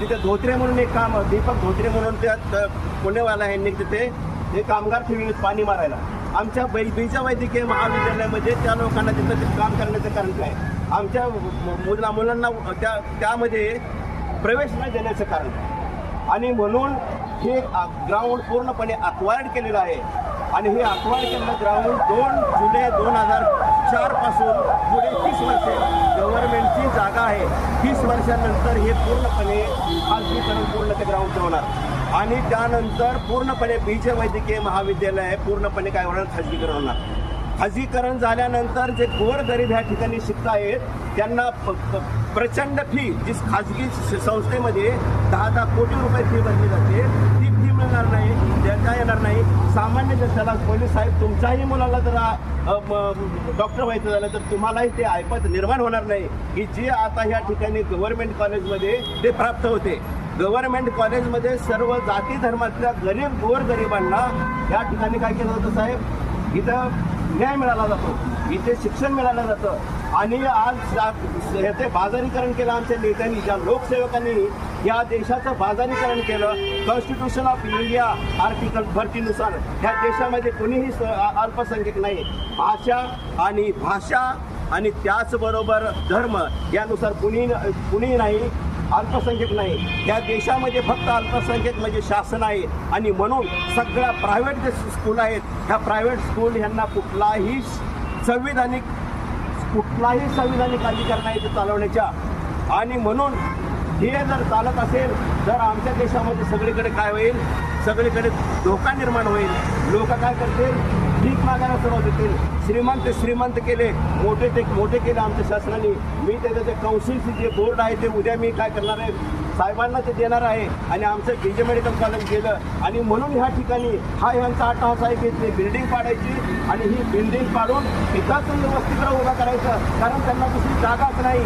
तिथे धोत्रे म्हणून एक काम दीपक धोत्रे म्हणून त्या पुणेवाला यांनी तिथे ते कामगार ठेवले पाणी मारायला. आमच्या बै बीजा वैद्यकीय महाविद्यालयामध्ये त्या लोकांना तिथं काम करण्याचं कारण काय? आमच्या मुला मुलांना त्या त्यामध्ये प्रवेश न देण्याचं कारण. आणि म्हणून हे ग्राउंड पूर्णपणे अक्वायर्ड केलेलं आहे. आणि हे अक्वायर्ड केलेलं ग्राउंड दोन जुलै दोन हजार चारपासून पुढे तीस वर्षे गव्हर्नमेंटची जागा आहे. तीस वर्षानंतर हे पूर्णपणे खाजगीकरण पूर्ण ते ग्राउंडचं होणार. आणि त्यानंतर पूर्णपणे बीजे वैद्यकीय महाविद्यालय आहे पूर्णपणे काय होणार? खाजगीकरण होणार. खाजगीकरण झाल्यानंतर जे गोरगरीब ह्या ठिकाणी शिकतायत त्यांना प- प्रचंड फी जी खाजगी संस्थेमध्ये दहा दहा कोटी रुपये फी भरली जाते. ती फी मिळणार नाही. देता नाही सामान्य जनतेला पोलीस साहेब तुमच्याही मुलाला जर डॉक्टर व्हायचं झालं तर तुम्हालाही ते ऐपत निर्माण होणार नाही. की जे आता ह्या ठिकाणी गव्हर्नमेंट कॉलेजमध्ये ते प्राप्त होते. गव्हर्नमेंट कॉलेजमध्ये सर्व जाती धर्मातल्या गरीब गोरगरिबांना या ठिकाणी काय केलं होतं साहेब? इथं न्याय मिळाला जातो. इथे शिक्षण मिळालं जातं. आणि आज याचे बाजारीकरण केलं आमच्या नेत्यांनी ज्या लोकसेवकांनी या देशाचं बाजारीकरण केलं. कॉन्स्टिट्यूशन ऑफ इंडिया आर्टिकल थर्टीनुसार ह्या देशामध्ये कोणीही स- नाही. भाषा आणि भाषा आणि त्याचबरोबर धर्म यानुसार कुणी कुणी नाही अल्पसंख्यक नाही. या देशामध्ये फक्त अल्पसंख्यक म्हणजे शासन आहे. आणि म्हणून सगळ्या प्रायव्हेट जे स्कूल आहेत ह्या प्रायव्हेट स्कूल ह्यांना कुठलाही संविधानिक कुठलाही संविधानिक अधिकार नाही ते चालवण्याच्या. आणि म्हणून हे जर चालत असेल तर आमच्या देशामध्ये सगळीकडे काय होईल? सगळीकडे धोका निर्माण होईल. लोक काय करतील? भीक मागायला सुरुवात होतील. श्रीमंत श्रीमंत केले. मोठे ते मोठे केले आमच्या शासनाने. मी त्याचं जे कौन्सिलचे जे बोर्ड आहे ते उद्या मी काय करणार आहे? साहेबांना ते देणार आहे. आणि आमचं बी जे मेडिकल कॉलेज गेलं. आणि म्हणून ह्या ठिकाणी हा ह्यांचा अट्टाहास आहे की बिल्डिंग पाडायची. आणि ही बिल्डिंग पाडून एकाच व्यवस्थित उभा करायचं. कारण त्यांना दुसरी जागाच नाही.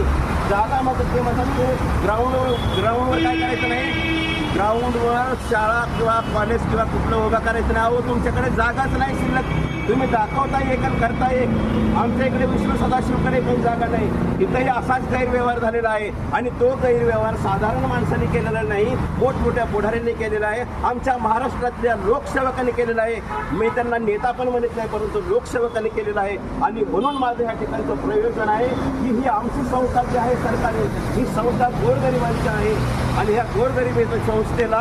जागा मग ते म्हणतात ग्राउंडवर ग्राउंडवर काय करायचं नाही? ग्राउंडवर शाळा किंवा कॉलेज किंवा कुठलं उभा करायचं नाही. अहो तुमच्याकडे जागाच नाही शिल्लक. तुम्ही दाखवता एक करता एक. आमच्या इकडे विष्णू सदाशिवकडे काही जागा नाही. इथंही असाच गैरव्यवहार झालेला आहे. आणि तो गैरव्यवहार साधारण माणसाने केलेला नाही. मोठमोठ्या पुढाऱ्यांनी केलेला आहे. आमच्या महाराष्ट्रातल्या लोकसेवकांनी केलेला आहे. मी त्यांना नेता पण म्हणत नाही परंतु लोकसेवकांनी केलेला आहे. आणि म्हणून माझं या ठिकाणचं प्रयोजन आहे की ही आमची संस्था जी आहे सरकारी ही संस्था गोरगरिबांची आहे. आणि ह्या गोरगरिबीच्या संस्थेला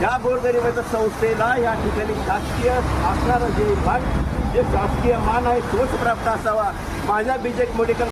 या गोरगरिबाच्या संस्थेला या ठिकाणी शासकीय असणारं जे मान जे शासकीय मान आहे तोच प्राप्त असावा. माझ्या बीजेक मेडिकल